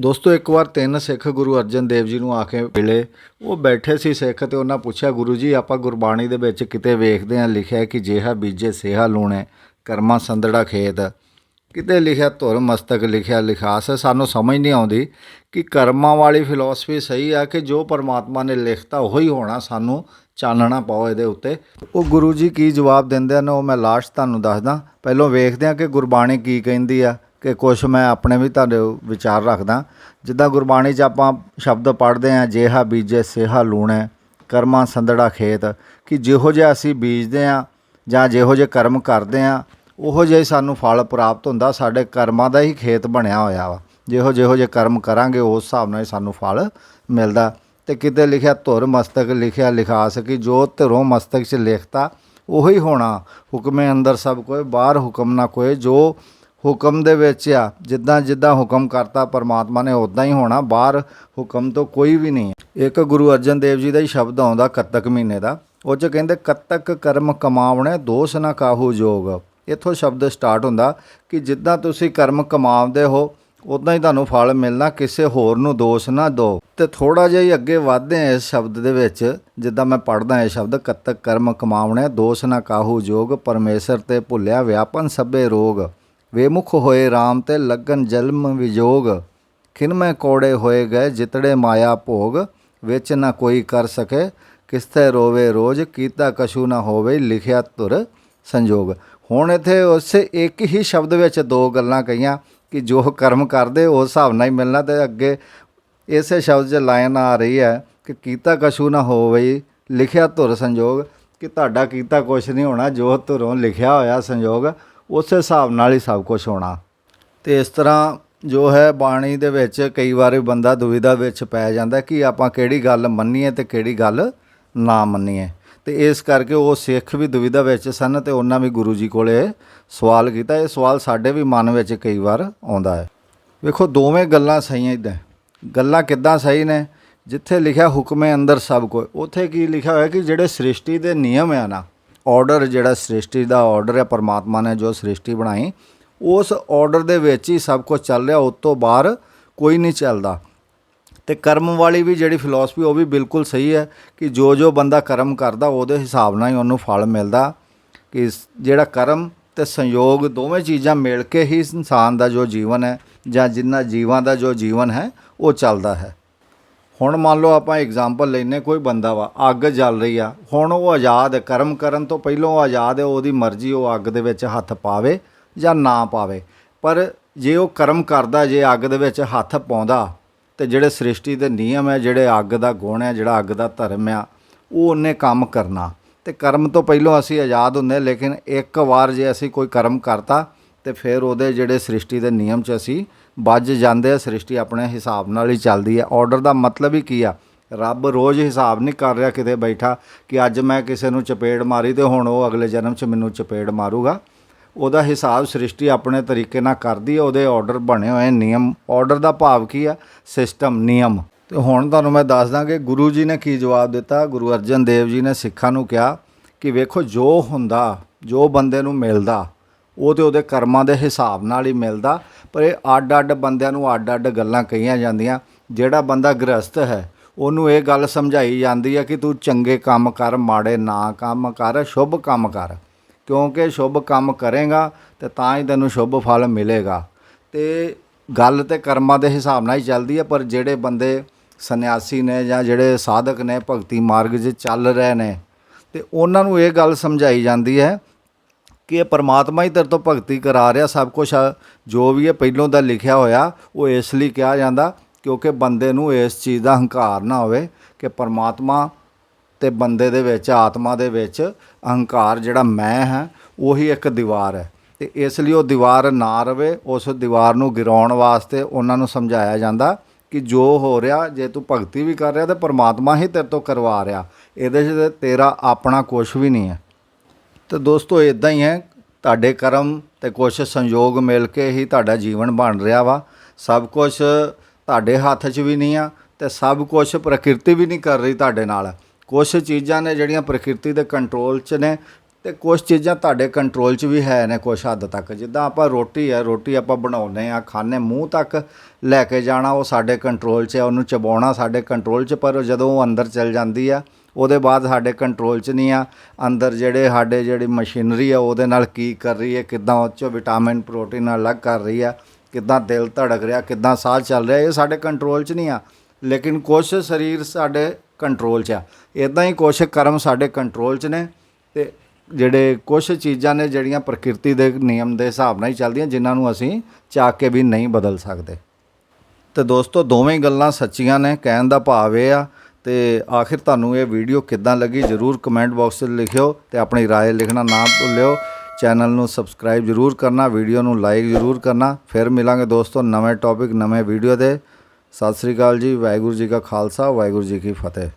ਦੋਸਤੋ, ਇੱਕ ਵਾਰ ਤਿੰਨ ਸਿੱਖ ਗੁਰੂ ਅਰਜਨ ਦੇਵ ਜੀ ਨੂੰ ਆ ਕੇ ਮਿਲੇ। ਉਹ ਬੈਠੇ ਸੀ ਸਿੱਖ ਤੇ ਉਹਨਾਂ ਪੁੱਛਿਆ, ਗੁਰੂ ਜੀ, ਆਪਾਂ ਗੁਰਬਾਣੀ ਦੇ ਵਿੱਚ ਕਿਤੇ ਵੇਖਦੇ ਹਾਂ, ਲਿਖਿਆ ਕਿ ਜਿਹਾ ਬੀਜੇ ਸੇਹਾ ਲੂਣੇ, ਕਰਮਾ ਸੰਦੜਾ ਖੇਤ। ਕਿਤੇ ਲਿਖਿਆ ਧੁਰ ਮਸਤਕ, ਲਿਖਿਆ ਲਿਖਾਸ। ਸਾਨੂੰ ਸਮਝ ਨਹੀਂ ਆਉਂਦੀ ਕਿ ਕਰਮਾਂ ਵਾਲੀ ਫਿਲਾਸਫੀ ਸਹੀ ਆ ਕਿ ਜੋ ਪਰਮਾਤਮਾ ਨੇ ਲਿਖਤਾ ਉਹੀ ਹੋਣਾ, ਸਾਨੂੰ ਚਾਨਣਾ ਪਾਓ ਇਹਦੇ ਉੱਤੇ। ਉਹ ਗੁਰੂ ਜੀ ਕੀ ਜਵਾਬ ਦਿੰਦੇ ਨੇ ਉਹ ਮੈਂ ਲਾਸਟ ਤੁਹਾਨੂੰ ਦੱਸਦਾ। ਪਹਿਲਾਂ ਵੇਖਦੇ ਹਾਂ ਕਿ ਗੁਰਬਾਣੀ ਕੀ ਕਹਿੰਦੀ ਆ। ਕਿ ਕੁਝ ਮੈਂ ਆਪਣੇ ਵੀ ਤੁਹਾਡੇ ਵਿਚਾਰ ਰੱਖਦਾ। ਜਿੱਦਾਂ ਗੁਰਬਾਣੀ 'ਚ ਆਪਾਂ ਸ਼ਬਦ ਪੜ੍ਹਦੇ ਆ ਜੇਹਾ ਬੀਜੇ, ਸੇਹਾ ਲੂਣੇ, ਕਰਮਾ ਸੰਦੜਾ ਖੇਤ, ਕਿ ਜਿਹੋ ਜਿਹਾ ਅਸੀਂ ਬੀਜਦੇ ਆ ਜਾਂ ਜਿਹੋ ਜਿਹੇ ਕਰਮ ਕਰਦੇ ਆ ਉਹੋ ਜਿਹਾ ਹੀ ਸਾਨੂੰ ਫਲ ਪ੍ਰਾਪਤ ਹੁੰਦਾ, ਸਾਡੇ ਕਰਮਾਂ ਦਾ ਹੀ ਖੇਤ ਬਣਿਆ ਹੋਇਆ ਵਾ। ਜਿਹੋ ਜਿਹੋ ਜਿਹੇ ਕਰਮ ਕਰਾਂਗੇ, ਉਸ ਹਿਸਾਬ ਨਾਲ ਹੀ ਸਾਨੂੰ ਫਲ ਮਿਲਦਾ। ਤੇ ਕਿਤੇ ਲਿਖਿਆ ਧੁਰ ਮਸਤਕ, ਲਿਖਿਆ ਲਿਖਾਸ, ਕਿ ਜੋ ਧਿਰੋਂ ਮਸਤਕ 'ਚ ਲਿਖਤਾ, ਉਹੀ ਹੋਣਾ। ਹੁਕਮੇ ਅੰਦਰ ਸਭ ਕੋਈ, ਬਾਹਰ ਹੁਕਮ ਨਾ ਕੋਈ, ਜੋ ਹੁਕਮ ਦੇ ਵਿੱਚ ਆ, ਜਿੱਦਾਂ ਜਿੱਦਾਂ ਹੁਕਮ ਕਰਤਾ ਪਰਮਾਤਮਾ ਨੇ ਉਦਾਂ ਹੀ ਹੋਣਾ, ਬਾਹਰ ਹੁਕਮ ਤੋਂ ਕੋਈ ਵੀ ਨਹੀਂ ਇੱਕ ਗੁਰੂ ਅਰਜਨ ਦੇਵ ਜੀ ਦਾ ਹੀ ਸ਼ਬਦ ਆਉਂਦਾ ਕੱਤਕ ਮਹੀਨੇ ਦਾ, ਉਹ 'ਚ ਕਹਿੰਦੇ, ਕੱਤਕ ਕਰਮ ਕਮਾਵਣੇ ਦੋਸ ਨਾ ਕਾਹੂ ਜੋਗ। ਇੱਥੋਂ ਸ਼ਬਦ ਸਟਾਰਟ ਹੁੰਦਾ ਕਿ ਜਿੱਦਾਂ ਤੁਸੀਂ ਕਰਮ ਕਮਾਉਂਦੇ ਹੋ ਉਦਾਂ ਹੀ ਤੁਹਾਨੂੰ ਫਲ ਮਿਲਣਾ, ਕਿਸੇ ਹੋਰ ਨੂੰ ਦੋਸ਼ ਨਾ ਦਿਓ ਤੇ ਥੋੜਾ ਜਿਹਾ ਹੀ ਅੱਗੇ ਵਧਦੇ ਆ ਇਸ ਸ਼ਬਦ ਦੇ ਵਿੱਚ, ਜਿੱਦਾਂ ਮੈਂ ਪੜ੍ਹਦਾ ਇਹ ਸ਼ਬਦ, ਕੱਤਕ ਕਰਮ ਕਮਾਵਣੇ ਦੋਸ਼ ਨਾ ਕਾਹੂ ਜੋਗ, ਪਰਮੇਸ਼ਰ ਤੇ ਭੁੱਲਿਆ ਵਿਆਪਨ ਸਭੇ ਰੋਗ। ਵੇਮੁਖ ਹੋਏ RAM ਤੇ ਲੱਗਨ ਜਲਮ ਵਿਜੋਗ ਖਿਨਮੈ ਕੋੜੇ ਹੋਏ ਗਏ ਜਿਤੜੇ ਮਾਇਆ ਭੋਗ, ਵਿੱਚ ਨਾ ਕੋਈ ਕਰ ਸਕੇ, ਕਿਸਤੇ ਰੋਵੇ ਰੋਜ਼, ਕੀਤਾ ਕਸ਼ੂ ਨਾ ਹੋਵੇ, ਲਿਖਿਆ ਧੁਰ ਸੰਜੋਗ। ਹੁਣ ਇੱਥੇ ਉਸ ਇੱਕ ਹੀ ਸ਼ਬਦ ਵਿੱਚ ਦੋ ਗੱਲਾਂ ਕਹੀਆਂ ਕਿ ਜੋ ਕਰਮ ਕਰਦੇ ਉਸ ਹਿਸਾਬ ਨਾਲ ਹੀ ਮਿਲਣਾ ਤੇ ਅੱਗੇ ਇਸੇ ਸ਼ਬਦ 'ਚ ਲਾਈਨ ਆ ਰਹੀ ਹੈ ਕਿ ਕੀਤਾ ਕਛੂ ਨਾ ਹੋਵੇ, ਲਿਖਿਆ ਧੁਰ ਸੰਜੋਗ, ਕਿ ਤੁਹਾਡਾ ਕੀਤਾ ਕੁਛ ਨਹੀਂ ਹੋਣਾ, ਜੋ ਧੁਰੋਂ ਲਿਖਿਆ ਹੋਇਆ ਸੰਜੋਗ ਉਸੇ ਹਿਸਾਬ ਨਾਲ ਹੀ ਸਭ ਕੁਝ ਹੋਣਾ। ਤੇ ਇਸ ਤਰ੍ਹਾਂ ਜੋ ਹੈ ਬਾਣੀ ਦੇ ਵਿੱਚ ਕਈ ਵਾਰ ਬੰਦਾ ਦੁਵਿਧਾ ਵਿੱਚ ਪੈ ਜਾਂਦਾ ਕਿ ਆਪਾਂ ਕਿਹੜੀ ਗੱਲ ਮੰਨੀਏ ਤੇ ਕਿਹੜੀ ਗੱਲ ਨਾ ਮੰਨੀਏ। ਤੇ ਇਸ ਕਰਕੇ ਉਹ ਸਿੱਖ ਵੀ ਦੁਵਿਧਾ ਵਿੱਚ ਸਨ ਤੇ ਉਹਨਾਂ ਵੀ ਗੁਰੂ ਜੀ ਕੋਲੇ ਸਵਾਲ ਕੀਤਾ। ਇਹ ਸਵਾਲ ਸਾਡੇ ਵੀ ਮਨ ਵਿੱਚ ਕਈ ਵਾਰ ਆਉਂਦਾ ਹੈ। ਵੇਖੋ ਦੋਵੇਂ ਗੱਲਾਂ ਸਹੀਆਂ ਇਦਾਂ ਗੱਲਾਂ ਕਿੱਦਾਂ ਸਹੀ ਨੇ? ਜਿੱਥੇ ਲਿਖਿਆ ਹੁਕਮੇ ਅੰਦਰ ਸਭ ਕੋਈ ਉੱਥੇ ਕੀ ਲਿਖਿਆ ਹੋਇਆ ਕਿ ਜਿਹੜੇ ਸ੍ਰਿਸ਼ਟੀ ਦੇ ਨਿਯਮ ਆ ਨਾ ਆਰਡਰ ਜਿਹੜਾ ਸ੍ਰਿਸ਼ਟੀ ਦਾ ਆਰਡਰ ਹੈ, ਪਰਮਾਤਮਾ ਨੇ ਜੋ ਸ੍ਰਿਸ਼ਟੀ ਬਣਾਈ, ਉਸ ਆਰਡਰ ਦੇ ਵਿੱਚ ਹੀ ਸਭ ਕੁਝ ਚੱਲ ਰਿਹਾ, ਉਸ ਤੋਂ ਬਾਹਰ ਕੋਈ ਨਹੀਂ ਚੱਲਦਾ। ਤੇ ਕਰਮ ਵਾਲੀ ਵੀ ਜਿਹੜੀ ਫਿਲਾਸਫੀ ਉਹ ਵੀ ਬਿਲਕੁਲ ਸਹੀ ਹੈ ਕਿ ਜੋ ਜੋ ਬੰਦਾ ਕਰਮ ਕਰਦਾ, ਉਹਦੇ ਹਿਸਾਬ ਨਾਲ ਹੀ ਉਹਨੂੰ ਫਲ ਮਿਲਦਾ ਕਿ ਜਿਹੜਾ ਕਰਮ ਤੇ ਸੰਯੋਗ ਦੋਵੇਂ ਚੀਜ਼ਾਂ ਮਿਲ ਕੇ ਹੀ ਇਨਸਾਨ ਦਾ ਜੋ ਜੀਵਨ ਹੈ ਜਾਂ ਜਿੰਨਾ ਜੀਵਾਂ ਦਾ ਜੋ ਜੀਵਨ ਹੈ, ਉਹ ਚੱਲਦਾ ਹੈ। ਹੁਣ ਮੰਨ ਲਓ ਆਪਾਂ ਐਗਜ਼ਾਮਪਲ ਲੈਨੇ ਕੋਈ ਬੰਦਾ ਵਾ, ਅੱਗ ਜਲ ਰਹੀ ਆ, ਹੁਣ ਉਹ ਆਜ਼ਾਦ ਹੈ, ਕਰਮ ਕਰਨ ਤੋਂ ਪਹਿਲਾਂ ਉਹ ਆਜ਼ਾਦ ਹੈ, ਉਹਦੀ ਮਰਜ਼ੀ ਉਹ ਅੱਗ ਦੇ ਵਿੱਚ ਹੱਥ ਪਾਵੇ ਜਾਂ ਨਾ ਪਾਵੇ। ਪਰ ਜੇ ਉਹ ਕਰਮ ਕਰਦਾ, ਜੇ ਅੱਗ ਦੇ ਵਿੱਚ ਹੱਥ ਪਾਉਂਦਾ, ਤੇ ਜਿਹੜੇ ਸ੍ਰਿਸ਼ਟੀ ਦੇ ਨਿਯਮ ਹੈ, ਜਿਹੜੇ ਅੱਗ ਦਾ ਗੁਣ ਹੈ, ਜਿਹੜਾ ਅੱਗ ਦਾ ਧਰਮ ਆ, ਉਹ ਉਹਨੇ ਕੰਮ ਕਰਨਾ। ਤੇ ਕਰਮ ਤੋਂ ਪਹਿਲਾਂ ਅਸੀਂ ਆਜ਼ਾਦ ਹੁੰਦੇ ਲੇਕਿਨ ਇੱਕ ਵਾਰ ਜੇ ਅਸੀਂ ਕੋਈ ਕਰਮ ਕਰਤਾ, ਤੇ ਫਿਰ ਉਹਦੇ ਜਿਹੜੇ ਸ੍ਰਿਸ਼ਟੀ ਦੇ ਨਿਯਮ 'ਚ ਅਸੀਂ ਵੱਜ ਜਾਂਦੇ ਆ, ਸ੍ਰਿਸ਼ਟੀ ਆਪਣੇ ਹਿਸਾਬ ਨਾਲ ਹੀ ਚੱਲਦੀ ਹੈ ਆਰਡਰ ਦਾ ਮਤਲਬ ਹੀ ਕੀ ਆ? ਰੱਬ ਰੋਜ਼ ਹਿਸਾਬ ਨਹੀਂ ਕਰ ਰਿਹਾ ਕਿਤੇ ਬੈਠਾ ਕਿ ਅੱਜ ਮੈਂ ਕਿਸੇ ਨੂੰ ਚਪੇੜ ਮਾਰੀ ਤੇ ਹੁਣ ਉਹ ਅਗਲੇ ਜਨਮ 'ਚ ਮੈਨੂੰ ਚਪੇੜ ਮਾਰੂਗਾ। ਉਹਦਾ ਹਿਸਾਬ ਸ੍ਰਿਸ਼ਟੀ ਆਪਣੇ ਤਰੀਕੇ ਨਾਲ ਕਰਦੀ ਹੈ ਉਹਦੇ ਆਰਡਰ ਬਣੇ ਹੋਏ ਨਿਯਮ। ਆਰਡਰ ਦਾ ਭਾਵ ਕੀ ਆ? ਸਿਸਟਮ ਨਿਯਮ। ਤੇ ਹੁਣ ਤੁਹਾਨੂੰ ਮੈਂ ਦੱਸ ਦਾਂ ਕਿ ਗੁਰੂ ਜੀ ਨੇ ਕੀ ਜਵਾਬ ਦਿੱਤਾ? ਗੁਰੂ ਅਰਜਨ ਦੇਵ ਜੀ ਨੇ ਸਿੱਖਾਂ ਨੂੰ ਕਿਹਾ ਕਿ ਵੇਖੋ ਜੋ ਹੁੰਦਾ, ਜੋ ਬੰਦੇ ਨੂੰ ਮਿਲਦਾ ਉਹ ਤੇ ਉਹਦੇ ਕਰਮਾਂ ਦੇ ਹਿਸਾਬ ਨਾਲ ਹੀ ਮਿਲਦਾ, ਪਰ ਇਹ ਅੱਡ-ਅੱਡ ਬੰਦਿਆਂ ਨੂੰ ਅੱਡ-ਅੱਡ ਗੱਲਾਂ ਕਹੀਆਂ ਜਾਂਦੀਆਂ। ਜਿਹੜਾ ਬੰਦਾ ਗ੍ਰਸਤ ਹੈ, ਉਹਨੂੰ ਇਹ ਗੱਲ ਸਮਝਾਈ ਜਾਂਦੀ ਹੈ ਕਿ ਤੂੰ ਚੰਗੇ ਕੰਮ ਕਰ, ਮਾੜੇ ਨਾ ਕੰਮ ਕਰ, ਸ਼ੁਭ ਕੰਮ ਕਰ। ਕਿਉਂਕਿ ਸ਼ੁਭ ਕੰਮ ਕਰੇਗਾ ਤੇ ਤਾਂ ਹੀ ਤੈਨੂੰ ਸ਼ੁਭ ਫਲ ਮਿਲੇਗਾ। ਤੇ ਗੱਲ ਤੇ ਕਰਮਾਂ ਦੇ ਹਿਸਾਬ ਨਾਲ ਹੀ ਚੱਲਦੀ ਹੈ, ਪਰ ਜਿਹੜੇ ਬੰਦੇ ਸੰਨਿਆਸੀ ਨੇ ਜਾਂ ਜਿਹੜੇ ਸਾਧਕ ਨੇ, ਭਗਤੀ ਮਾਰਗ 'ਚ ਚੱਲ ਰਹੇ ਨੇ, ਤੇ ਉਹਨਾਂ ਨੂੰ ਇਹ ਗੱਲ ਸਮਝਾਈ ਜਾਂਦੀ ਹੈ ਕਿ ਇਹ ਪਰਮਾਤਮਾ ਹੀ ਤੇਰੇ ਤੋਂ ਭਗਤੀ ਕਰਾ ਰਿਹਾ ਸਭ ਕੁਝ ਜੋ ਵੀ ਇਹ ਪਹਿਲੋਂ ਦਾ ਲਿਖਿਆ ਹੋਇਆ, ਉਹ ਇਸ ਲਈ ਕਿਹਾ ਜਾਂਦਾ ਕਿਉਂਕਿ ਬੰਦੇ ਨੂੰ ਇਸ ਚੀਜ਼ ਦਾ ਹੰਕਾਰ ਨਾ ਹੋਵੇ ਕਿ ਪਰਮਾਤਮਾ ਤੇ ਬੰਦੇ ਦੇ ਵਿੱਚ, ਆਤਮਾ ਦੇ ਵਿੱਚ ਅਹੰਕਾਰ ਜਿਹੜਾ ਮੈਂ ਹੈ, ਉਹੀ ਇੱਕ ਦੀਵਾਰ ਹੈ। ਤੇ ਇਸ ਲਈ ਉਹ ਦੀਵਾਰ ਨਾ ਰਵੇ, ਉਸ ਦੀਵਾਰ ਨੂੰ ਗਿਰਾਉਣ ਵਾਸਤੇ ਉਹਨਾਂ ਨੂੰ ਸਮਝਾਇਆ ਜਾਂਦਾ ਕਿ ਜੋ ਹੋ ਰਿਹਾ, ਜੇ ਤੂੰ ਭਗਤੀ ਵੀ ਕਰ ਰਿਹਾ ਤੇ ਪਰਮਾਤਮਾ ਹੀ ਤੇਰੇ ਤੋਂ ਕਰਵਾ ਰਿਹਾ। ਇਹਦੇ 'ਚ ਤੇਰਾ ਆਪਣਾ ਕੁਝ ਵੀ ਨਹੀਂ ਹੈ। ਤੇ ਦੋਸਤੋ ਇਦਾਂ ਹੀ ਹੈ। ਤੁਹਾਡੇ ਕਰਮ ਤੇ ਕੁਛ ਸੰਯੋਗ ਮਿਲ ਕੇ ਹੀ ਤੁਹਾਡਾ ਜੀਵਨ ਬਣ ਰਿਹਾ ਵਾ। ਸਭ ਕੁਝ ਤੁਹਾਡੇ ਹੱਥ 'ਚ ਵੀ ਨਹੀਂ ਆ ਤੇ ਸਭ ਕੁਝ ਪ੍ਰਕਿਰਤੀ ਵੀ ਨਹੀਂ ਕਰ ਰਹੀ ਤੁਹਾਡੇ ਨਾਲ। ਕੁਝ ਚੀਜ਼ਾਂ ਨੇ ਜਿਹੜੀਆਂ ਪ੍ਰਕਿਰਤੀ ਦੇ ਕੰਟਰੋਲ 'ਚ ਨੇ ਤੇ ਕੁਝ ਚੀਜ਼ਾਂ ਤੁਹਾਡੇ ਕੰਟਰੋਲ 'ਚ ਵੀ ਹੈ ਨੇ ਕੁਝ ਹੱਦ ਤੱਕ। ਜਿੱਦਾਂ ਆਪਾਂ ਰੋਟੀ ਹੈ, ਰੋਟੀ ਆਪਾਂ ਬਣਾਉਂਦੇ ਆ ਖਾਣੇ ਮੂੰਹ ਤੱਕ ਲੈ ਕੇ ਜਾਣਾ ਉਹ ਸਾਡੇ ਕੰਟਰੋਲ 'ਚ ਹੈ, ਉਹਨੂੰ ਚਬਾਉਣਾ ਸਾਡੇ ਕੰਟਰੋਲ 'ਚ, ਪਰ ਜਦੋਂ ਉਹ ਅੰਦਰ ਚਲ ਜਾਂਦੀ ਆ ਉਹਦੇ ਬਾਅਦ ਸਾਡੇ ਕੰਟਰੋਲ 'ਚ ਨਹੀਂ ਆ। ਅੰਦਰ ਜਿਹੜੇ ਸਾਡੇ ਜਿਹੜੀ ਮਸ਼ੀਨਰੀ ਆ, ਉਹਦੇ ਨਾਲ ਕੀ ਕਰ ਰਹੀ ਹੈ, ਕਿੱਦਾਂ ਉਹ 'ਚੋਂ ਵਿਟਾਮਿਨ ਪ੍ਰੋਟੀਨ ਅਲੱਗ ਕਰ ਰਹੀ ਆ, ਕਿੱਦਾਂ ਦਿਲ ਧੜਕ ਰਿਹਾ, ਕਿੱਦਾਂ ਸਾਹ ਚੱਲ ਰਿਹਾ, ਇਹ ਸਾਡੇ ਕੰਟਰੋਲ 'ਚ ਨਹੀਂ ਆ। ਲੇਕਿਨ ਕੁਛ ਸਰੀਰ ਸਾਡੇ ਕੰਟਰੋਲ 'ਚ ਆ। ਇਦਾਂ ਹੀ ਕੁਛ ਕਰਮ ਸਾਡੇ ਕੰਟਰੋਲ 'ਚ ਨੇ ਤੇ ਜਿਹੜੇ ਕੁਛ ਚੀਜ਼ਾਂ ਨੇ ਜਿਹੜੀਆਂ ਪ੍ਰਕਿਰਤੀ ਦੇ ਨਿਯਮ ਦੇ ਹਿਸਾਬ ਨਾਲ ਹੀ ਚੱਲਦੀਆਂ, ਜਿਨ੍ਹਾਂ ਨੂੰ ਅਸੀਂ ਚਾਹ ਕੇ ਵੀ ਨਹੀਂ ਬਦਲ ਸਕਦੇ। ਤੇ ਦੋਸਤੋ, ਦੋਵੇਂ ਗੱਲਾਂ ਸੱਚੀਆਂ ਨੇ, ਕਹਿਣ ਦਾ ਭਾਵ ਇਹ ਆ ਤੇ ਆਖਿਰ ਤੁਹਾਨੂੰ ਇਹ ਵੀਡੀਓ ਕਿੱਦਾਂ ਲੱਗੀ ਜਰੂਰ ਕਮੈਂਟ ਬਾਕਸ 'ਚ ਲਿਖਿਓ ਤੇ ਆਪਣੀ رائے ਲਿਖਣਾ ਨਾ ਭੁੱਲਿਓ ਚੈਨਲ ਨੂੰ ਸਬਸਕ੍ਰਾਈਬ ਜਰੂਰ ਕਰਨਾ ਵੀਡੀਓ ਨੂੰ ਲਾਈਕ ਜਰੂਰ ਕਰਨਾ ਫਿਰ ਮਿਲਾਂਗੇ ਦੋਸਤੋ ਨਵੇਂ ਟੌਪਿਕ ਨਵੇਂ ਵੀਡੀਓ ਦੇ ਸਤਿ ਸ੍ਰੀ ਅਕਾਲ ਜੀ ਵਾਹਿਗੁਰੂ ਜੀ ਕਾ ਖਾਲਸਾ ਵਾਹਿਗੁਰੂ ਜੀ ਕੀ ਫਤਿਹ